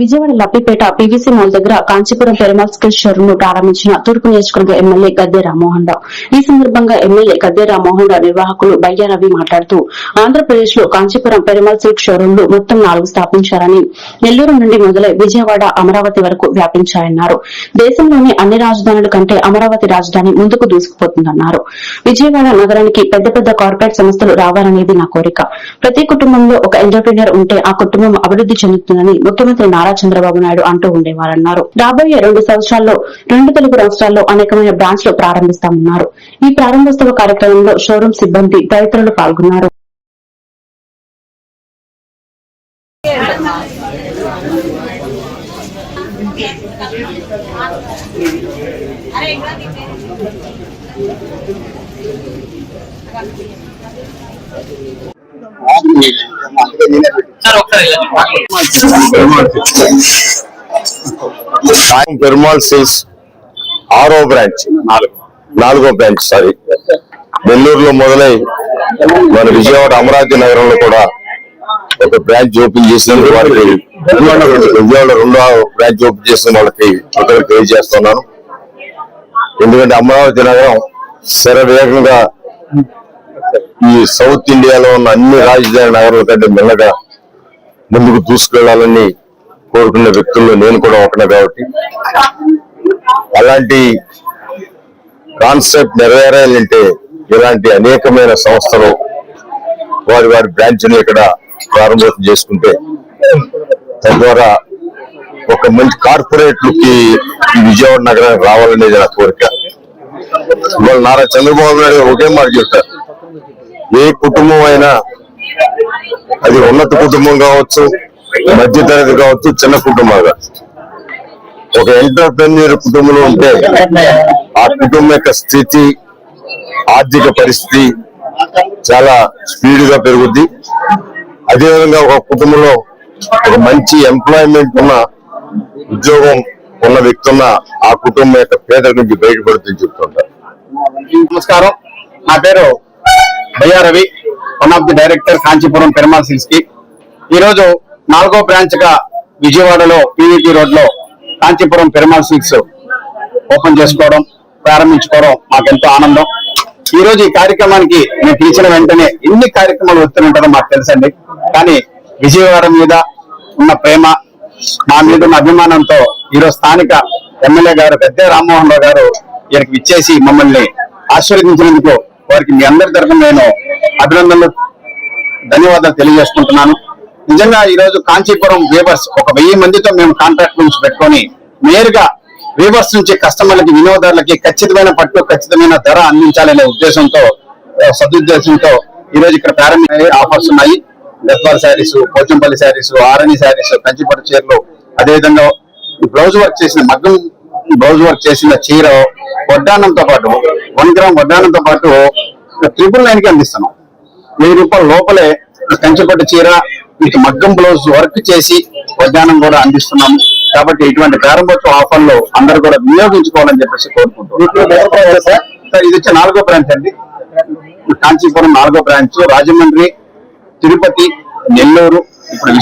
Vijayawada Labbipet PVC mall దగ్గర Kanchipuram Perumal skill షోరూమ్ను ప్రారంభించిన తూర్పు నియోజకవర్గ ఎమ్మెల్యే గద్దె రామ్మోహన్ రావు. ఈ సందర్భంగా ఎమ్మెల్యే గద్దె రామ్మోహన్ రావు నిర్వాహకులు బయ్య రవి మాట్లాడుతూ ఆంధ్రప్రదేశ్లో కాంచీపురం పెరమాల్ సిల్క్ షోరూంలు మొత్తం నాలుగు స్థాపించారని నెల్లూరు నుండి మొదలై విజయవాడ అమరావతి వరకు వ్యాపించాయన్నారు. దేశంలోని అన్ని రాజధానుల కంటే అమరావతి రాజధాని ముందుకు దూసుకుపోతుందన్నారు. విజయవాడ నగరానికి పెద్ద పెద్ద కార్పొరేట్ సంస్థలు రావాలనేది నా కోరిక. ప్రతి కుటుంబంలో ఒక ఎంటర్ప్రీనర్ ఉంటే ఆ కుటుంబం అభివృద్ధి చెందుతుందని ముఖ్యమంత్రి నారా చంద్రబాబు నాయుడు అంటూ ఉండేవారన్నారు. రాబోయే రెండు సంవత్సరాల్లో రెండు తెలుగు రాష్ట్రాల్లో అనేకమైన బ్రాంచ్లు ప్రారంభిస్తామన్నారు. ఈ ప్రారంభోత్సవ కార్యక్రమంలో షోరూం సిబ్బంది తదితరులు పాల్గొన్నారు. సాయం పెరుమాల్ సిల్స్ ఆరో బ్రాంచ్ నాలుగో బ్రాంచ్ సారీ నెల్లూరులో మొదలై మన విజయవాడ అమరావతి నగరంలో కూడా ఒక బ్రాంచ్ ఓపెన్ చేసినందుకు వారికి విజయవాడ రెండో బ్రాంచ్ ఓపెన్ చేసిన వాళ్ళకి ఒకరికి తెలియజేస్తున్నాను. ఎందుకంటే అమరావతి నగరం శరవేగంగా ఈ సౌత్ ఇండియాలో ఉన్న అన్ని రాజధాని నగరాల కంటే మెల్లగా ముందుకు దూసుకెళ్ళాలని కోరుకున్న వ్యక్తుల్లో నేను కూడా ఒకనే కాబట్టి అలాంటి కాన్సెప్ట్ నెరవేరాలంటే ఇలాంటి అనేకమైన సంస్థలు వారి వారి బ్రాంచ్ని ఇక్కడ ప్రారంభోత్సవం చేసుకుంటే తద్వారా ఒక మంచి కార్పొరేట్కి విజయవాడ నగరానికి రావాలనేది నా కోరిక. ఇవాళ నారా చంద్రబాబు నాయుడు ఒకే మాట చెప్తారు. ఏ కుటుంబం అయినా అది ఉన్నత కుటుంబం కావచ్చు మధ్యతరగతి కావచ్చు చిన్న కుటుంబం ఒక ఎంటర్ప్రెన్యూర్ కుటుంబంలో ఉంటే ఆ కుటుంబం యొక్క స్థితి ఆర్థిక పరిస్థితి చాలా స్పీడ్గా పెరుగుద్ది. అదేవిధంగా ఒక కుటుంబంలో ఒక మంచి ఎంప్లాయ్మెంట్ ఉన్న ఉద్యోగం ఉన్న వ్యక్తి ఉన్న ఆ కుటుంబం యొక్క పేదల నుంచి బయటపడుతుంది చెప్తుంటారు. నమస్కారం. నా పేరు Bhayyaravi one of the director Kanchipuram Perumal సిల్స్కి ఈ రోజు నాలుగో బ్రాంచ్గా విజయవాడలో పీవీపీ రోడ్లో కాంచీపురం పెరుమాల్ సిల్స్ ఓపెన్ చేసుకోవడం ప్రారంభించుకోవడం మాకెంతో ఆనందం. ఈ రోజు ఈ కార్యక్రమానికి నేను పిలిచిన వెంటనే ఎన్ని కార్యక్రమాలు వస్తుంటారో మాకు తెలుసండి. కానీ విజయవాడ మీద ఉన్న ప్రేమ మా మీద ఉన్న అభిమానంతో ఈరోజు స్థానిక ఎమ్మెల్యే గారు పెద్ద రామ్మోహన్ రావు గారు వీరికి ఇచ్చేసి మమ్మల్ని ఆశీర్వదించినందుకు వారికి మీ అందరి తరఫున నేను అభినందనలు ధన్యవాదాలు తెలియజేసుకుంటున్నాను. నిజంగా ఈ రోజు కాంచీపురం వీవర్స్ ఒక వెయ్యి మందితో మేము కాంట్రాక్ట్ నుంచి పెట్టుకొని నేరుగా వీవర్స్ నుంచి కస్టమర్లకి వినియోగదారులకి ఖచ్చితమైన పట్టు ఖచ్చితమైన ధర అందించాలనే ఉద్దేశంతో సదుద్దేశంతో ఈ రోజు ఇక్కడ ప్రారంభమయ్యే ఆఫర్స్ ఉన్నాయి. గద్వాల్ శారీస్ పోచంపల్లి శారీస్ ఆరణి శారీస్ కంచిపట్టు చీరలు అదేవిధంగా బ్లౌజ్ వర్క్ చేసిన మగ్గం బ్లౌజ్ వర్క్ చేసిన చీర వడ్డానంతో పాటు వన్ గ్రామ్ వడ్డానంతో పాటు ట్రిపుల్ నైన్కి అందిస్తున్నాం. వెయ్యి రూపాయల లోపలే కంచిపట్టు చీర మీకు మగ్గం బ్లౌజ్ వర్క్ చేసి వడ్డానం కూడా అందిస్తున్నాము. కాబట్టి ఇటువంటి ప్రారంభోత్సవ ఆఫర్లు అందరూ కూడా వినియోగించుకోవాలని చెప్పేసి కోరుకుంటున్నాం. సార్ ఇది వచ్చి నాలుగో బ్రాంచ్ అండి. కాంచీపురం నాలుగో బ్రాంచ్. రాజమండ్రి తిరుపతి నెల్లూరు ఇప్పుడు